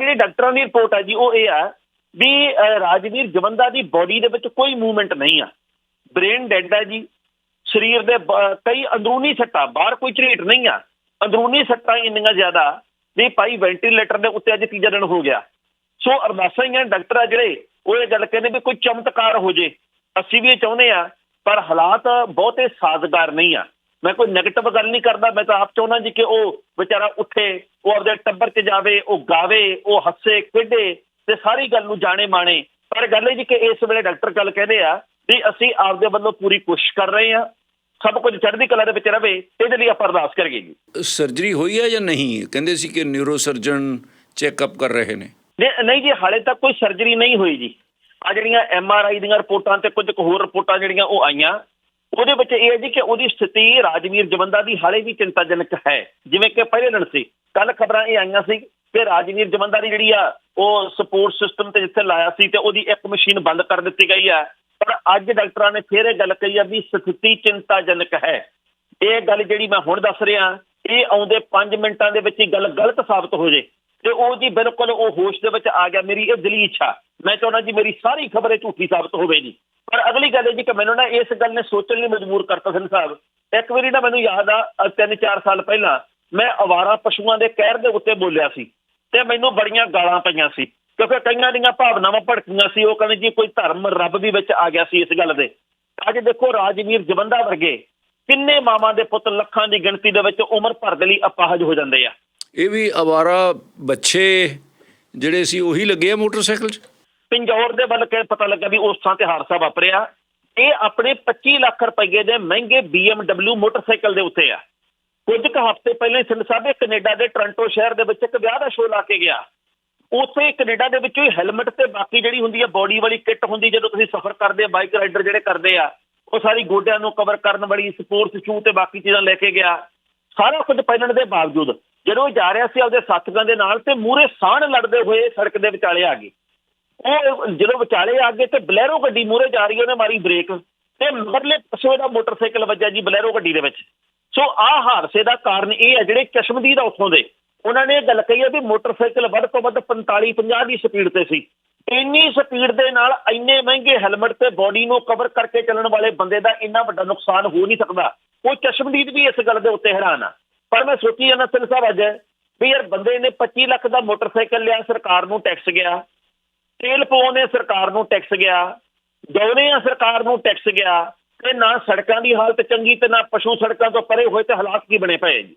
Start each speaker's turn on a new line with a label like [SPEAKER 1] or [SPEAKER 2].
[SPEAKER 1] ਜਿਹੜੀ ਡਾਕਟਰਾਂ ਦੀ ਰਿਪੋਰਟ ਹੈ ਜੀ, ਉਹ ਇਹ ਆ ਵੀ ਰਾਜਵੀਰ ਜਵੰਦਾ ਦੀ ਬਾਡੀ ਦੇ ਵਿੱਚ ਕੋਈ ਮੂਵਮੈਂਟ ਨਹੀਂ ਆ। ਬ੍ਰੇਨ ਡੈਡ ਹੈ ਜੀ। ਸਰੀਰ ਦੇ ਕਈ ਅੰਦਰੂਨੀ ਸੱਟਾਂ, ਬਾਹਰ ਕੋਈ ਝਰੀਟ ਨਹੀਂ ਆ। ਅੰਦਰੂਨੀ ਸੱਟਾਂ ਇੰਨੀਆਂ ਜ਼ਿਆਦਾ ਵੀ ਭਾਈ ਵੈਂਟੀਲੇਟਰ ਦੇ ਉੱਤੇ ਅੱਜ ਤੀਜਾ ਦਿਨ ਹੋ ਗਿਆ। ਸੋ ਅਰਦਾਸਾਂ ਹੀ ਆ ਡਾਕਟਰ ਆ ਜਿਹੜੇ, ਉਹ ਇਹ ਗੱਲ ਕਹਿੰਦੇ ਵੀ ਕੋਈ ਚਮਤਕਾਰ ਹੋ ਜੇ। ਅਸੀਂ ਵੀ ਇਹ ਚਾਹੁੰਦੇ ਆ, ਪਰ ਹਾਲਾਤ ਬਹੁਤੇ ਸਾਜ਼ਗਾਰ ਨਹੀਂ ਆ। ਮੈਂ ਕੋਈ ਨੈਗੇਟਿਵ ਗੱਲ ਨਹੀਂ ਕਰਦਾ ਮੈਂ ਤਾਂ ਆਪ ਚਾਹੁੰਦਾ ਜੀ ਕਿ ਉਹ ਵਿਚਾਰਾ ਉੱਠੇ ਉਹ ਆਪਦੇ ਟੱਬਰ 'ਚ ਜਾਵੇ ਉਹ ਗਾਵੇ ਉਹ ਹੱਸੇ ਖੇਡੇ ਤੇ ਸਾਰੀ ਗੱਲ ਨੂੰ ਜਾਣੇ ਮਾਣੇ। ਪਰ ਗੱਲ ਇਹ ਜੀ ਕਿ ਇਸ ਵੇਲੇ ਡਾਕਟਰ ਗੱਲ ਕਹਿੰਦੇ ਆ ਵੀ ਅਸੀਂ ਆਪਦੇ ਵੱਲੋਂ ਪੂਰੀ ਕੋਸ਼ਿਸ਼ ਕਰ ਰਹੇ ਆ ਸਭ ਕੁਝ ਚੜ੍ਹਦੀ ਕਲਾ ਦੇ ਵਿੱਚ ਰਵੇ ਇਹਦੇ ਲਈ ਆਪਾਂ ਅਰਦਾਸ ਕਰੀਏ ਜੀ।
[SPEAKER 2] ਸਰਜਰੀ ਹੋਈ ਹੈ ਜਾਂ ਨਹੀਂ? ਕਹਿੰਦੇ ਸੀ ਕਿ ਨਿਊਰੋ ਸਰਜਨ ਚੈੱਕਅਪ ਕਰ ਰਹੇ ਨੇ।
[SPEAKER 1] ਨਹੀਂ ਨਹੀਂ ਜੀ ਹਾਲੇ ਤੱਕ ਕੋਈ ਸਰਜਰੀ ਨਹੀਂ ਹੋਈ ਜੀ। ਆ ਜਿਹੜੀਆਂ ਐਮ ਆਰ ਆਈ ਦੀਆਂ ਰਿਪੋਰਟਾਂ ਤੇ ਕੁਝ ਹੋਰ ਰਿਪੋਰਟਾਂ ਜਿਹੜੀਆਂ ਉਹ ਆਈਆਂ ਉਹਦੇ ਵਿੱਚ ਇਹ ਹੈ ਜੀ ਕਿ ਉਹਦੀ ਸਥਿਤੀ ਰਾਜਵੀਰ ਜਵੰਦਾ ਦੀ ਹਾਲੇ ਵੀ ਚਿੰਤਾਜਨਕ ਹੈ। ਜਿਵੇਂ ਕਿ ਪਹਿਲੇ ਦਿਨ ਸੀ ਕੱਲ ਖਬਰਾਂ ਇਹ ਆਈਆਂ ਸੀ ਕਿ ਰਾਜਵੀਰ ਜਵੰਦਾ ਦੀ ਜਿਹੜੀ ਆ, ਉਹ ਸਪੋਰਟ ਸਿਸਟਮ ਤੇ ਜਿੱਥੇ ਲਾਇਆ ਸੀ ਤੇ ਉਹਦੀ ਇੱਕ ਮਸ਼ੀਨ ਬੰਦ ਕਰ ਦਿੱਤੀ ਗਈ ਆ। ਪਰ ਅੱਜ ਡਾਕਟਰਾਂ ਨੇ ਫਿਰ ਇਹ ਗੱਲ ਕਹੀ ਆ ਵੀ ਸਥਿਤੀ ਚਿੰਤਾਜਨਕ ਹੈ। ਇਹ ਗੱਲ ਜਿਹੜੀ ਮੈਂ ਹੁਣ ਦੱਸ ਰਿਹਾ, ਇਹ ਆਉਂਦੇ 5 ਮਿੰਟਾਂ ਦੇ ਵਿੱਚ ਹੀ ਗੱਲ ਗਲਤ ਸਾਬਤ ਹੋ ਜੇ। ਤੇ ਉਹ ਜੀ ਬਿਲਕੁਲ ਉਹ ਹੋਸ਼ ਦੇ ਵਿੱਚ ਆ ਗਿਆ, ਮੇਰੀ ਇਹ ਦਿਲੀ ਇੱਛਾ। ਮੈਂ ਚਾਹੁੰਦਾ ਜੀ ਮੇਰੀ ਸਾਰੀ ਖਬਰ ਇਹ ਝੂਠੀ ਸਾਬਤ ਹੋਵੇ ਜੀ। ਪਰ ਅਗਲੀ ਗੱਲ ਇਹ ਜੀ ਕਿ ਮੈਨੂੰ ਨਾ ਇਸ ਗੱਲ ਨੇ ਸੋਚਣ ਲਈ ਮਜਬੂਰ ਕਰਤਾ ਸਿੰਘ ਸਾਹਿਬ। ਇੱਕ ਵਾਰੀ ਨਾ ਮੈਨੂੰ ਯਾਦ ਆ, ਅੱਜ ਤਿੰਨ ਚਾਰ ਸਾਲ ਪਹਿਲਾਂ ਮੈਂ ਅਵਾਰਾ ਪਸ਼ੂਆਂ ਦੇ ਕਹਿਰ ਦੇ ਉੱਤੇ ਬੋਲਿਆ ਸੀ ਤੇ ਮੈਨੂੰ ਬੜੀਆਂ ਗਾਲਾਂ ਪਈਆਂ ਸੀ। ਕਿਉਂਕਿ ਕਈਆਂ ਦੀਆਂ ਭਾਵਨਾਵਾਂ ਭੜਕੀਆਂ ਸੀ, ਉਹ ਕਹਿੰਦੇ ਜੀ ਕੋਈ ਧਰਮ ਰੱਬ ਵੀ ਵਿੱਚ ਆ ਗਿਆ ਸੀ ਇਸ ਗੱਲ ਦੇ। ਅੱਜ ਦੇਖੋ ਰਾਜਵੀਰ ਜਵੰਦਾ ਵਰਗੇ ਕਿੰਨੇ ਮਾਵਾਂ ਦੇ ਪੁੱਤ ਲੱਖਾਂ ਦੀ ਗਿਣਤੀ ਦੇ ਵਿੱਚ ਉਮਰ ਭਰ ਦੇ ਲਈ ਅਪਾਹਜ ਹੋ ਜਾਂਦੇ ਆ।
[SPEAKER 2] ਇਹ ਵੀ ਅਵਾਰਾ ਬੱਚੇ ਜਿਹੜੇ ਸੀ ਉਹੀ ਲੱਗੇ ਆ ਮੋਟਰਸਾਈਕਲ 'ਚ?
[SPEAKER 1] ਪਿੰਜੌਰ ਦੇ ਵੱਲ ਕੇ ਪਤਾ ਲੱਗਾ ਵੀ ਉਸ ਥਾਂ ਤੇ ਹਾਦਸਾ ਵਾਪਰਿਆ। ਇਹ ਆਪਣੇ 25 ਲੱਖ ਰੁਪਏ ਦੇ ਮਹਿੰਗੇ BMW ਮੋਟਰਸਾਈਕਲ ਦੇ ਉੱਤੇ ਆ। ਕੁਝ ਕੁ ਹਫ਼ਤੇ ਪਹਿਲਾਂ ਹੀ ਸਿੰਘ ਸਾਹਿਬ ਇਹ ਕੈਨੇਡਾ ਦੇ ਟੋਰਾਂਟੋ ਸ਼ਹਿਰ ਦੇ ਵਿੱਚ ਇੱਕ ਵਿਆਹ ਦਾ ਸ਼ੋਅ ਲਾ ਕੇ ਗਿਆ। ਉੱਥੇ ਕੈਨੇਡਾ ਦੇ ਵਿੱਚੋਂ ਹੀ ਹੈਲਮਟ ਤੇ ਬਾਕੀ ਜਿਹੜੀ ਹੁੰਦੀ ਹੈ ਬੋਡੀ ਵਾਲੀ ਕਿੱਟ ਹੁੰਦੀ ਜਦੋਂ ਤੁਸੀਂ ਸਫ਼ਰ ਕਰਦੇ ਬਾਈਕ ਰਾਈਡਰ ਜਿਹੜੇ ਕਰਦੇ ਆ, ਉਹ ਸਾਰੀ ਗੋਡਿਆਂ ਨੂੰ ਕਵਰ ਕਰਨ ਵਾਲੀ ਸਪੋਰਟਸ ਸ਼ੂ ਤੇ ਬਾਕੀ ਚੀਜ਼ਾਂ ਲੈ ਕੇ ਗਿਆ। ਸਾਰਾ ਕੁਝ ਪਹਿਨਣ ਦੇ ਬਾਵਜੂਦ ਜਦੋਂ ਉਹ ਜਾ ਰਿਹਾ ਸੀ ਆਪਦੇ ਸਾਥੀਆਂ ਦੇ ਨਾਲ ਤੇ ਮੂਰੇ ਸਾਹਣ ਲੜਦੇ ਹੋਏ ਸੜਕ ਦੇ ਵਿਚਾਲੇ ਆ ਗਏ। ਉਹ ਜਦੋਂ ਵਿਚਾਲੇ ਆ ਗਏ ਤੇ ਬਲੈਰੋ ਗੱਡੀ ਮੂਰੇ ਜਾ ਰਹੀ, ਉਹਨੇ ਮਾਰੀ ਬ੍ਰੇਕ ਤੇ ਮਗਰਲੇ ਪਾਸੇ ਦਾ ਮੋਟਰਸਾਈਕਲ ਵੱਜਿਆ ਜੀ ਬਲੈਰੋ ਗੱਡੀ ਦੇ ਵਿੱਚ। ਸੋ ਆਹ ਹਾਦਸੇ ਦਾ ਕਾਰਨ ਇਹ ਹੈ, ਜਿਹੜੇ ਚਸ਼ਮਦੀਦ ਆ ਉੱਥੋਂ ਦੇ, ਉਹਨਾਂ ਨੇ ਇਹ ਗੱਲ ਕਹੀ ਹੈ ਵੀ ਮੋਟਰਸਾਈਕਲ ਵੱਧ ਤੋਂ ਵੱਧ 45 50 ਦੀ ਸਪੀਡ ਤੇ ਸੀ। ਇੰਨੀ ਸਪੀਡ ਦੇ ਨਾਲ ਇੰਨੇ ਮਹਿੰਗੇ ਹੈਲਮਟ ਤੇ ਬੋਡੀ ਨੂੰ ਕਵਰ ਕਰਕੇ ਚੱਲਣ ਵਾਲੇ ਬੰਦੇ ਦਾ ਇੰਨਾ ਵੱਡਾ ਨੁਕਸਾਨ ਹੋ ਨਹੀਂ ਸਕਦਾ। ਉਹ ਚਸ਼ਮਦੀਦ ਵੀ ਇਸ ਗੱਲ ਦੇ ਉੱਤੇ ਹੈਰਾਨ ਆ। ਪਰ ਮੈਂ ਸੋਚੀ ਜਾਂਦਾ ਸਿੰਘ ਸਾਹਿਬ ਅੱਜ, ਵੀ ਯਾਰ ਬੰਦੇ ਨੇ 25 ਲੱਖ ਦਾ ਮੋਟਰਸਾਈਕਲ ਲਿਆ, ਸਰਕਾਰ ਨੂੰ ਟੈਕਸ ਗਿਆ। ਤੇਲ ਪਾਉਣੇ ਸਰਕਾਰ ਨੂੰ ਟੈਕਸ ਗਿਆ। ਦੌਰੇ ਆ, ਸਰਕਾਰ ਨੂੰ ਟੈਕਸ ਗਿਆ। ਤੇ ਨਾ ਸੜਕਾਂ ਦੀ ਹਾਲਤ ਚੰਗੀ ਤੇ ਨਾ ਪਸ਼ੂ ਸੜਕਾਂ ਤੋਂ ਪਰੇ ਹੋਏ ਤੇ ਹਾਲਾਤ ਕੀ ਬਣੇ ਪਏ ਜੀ?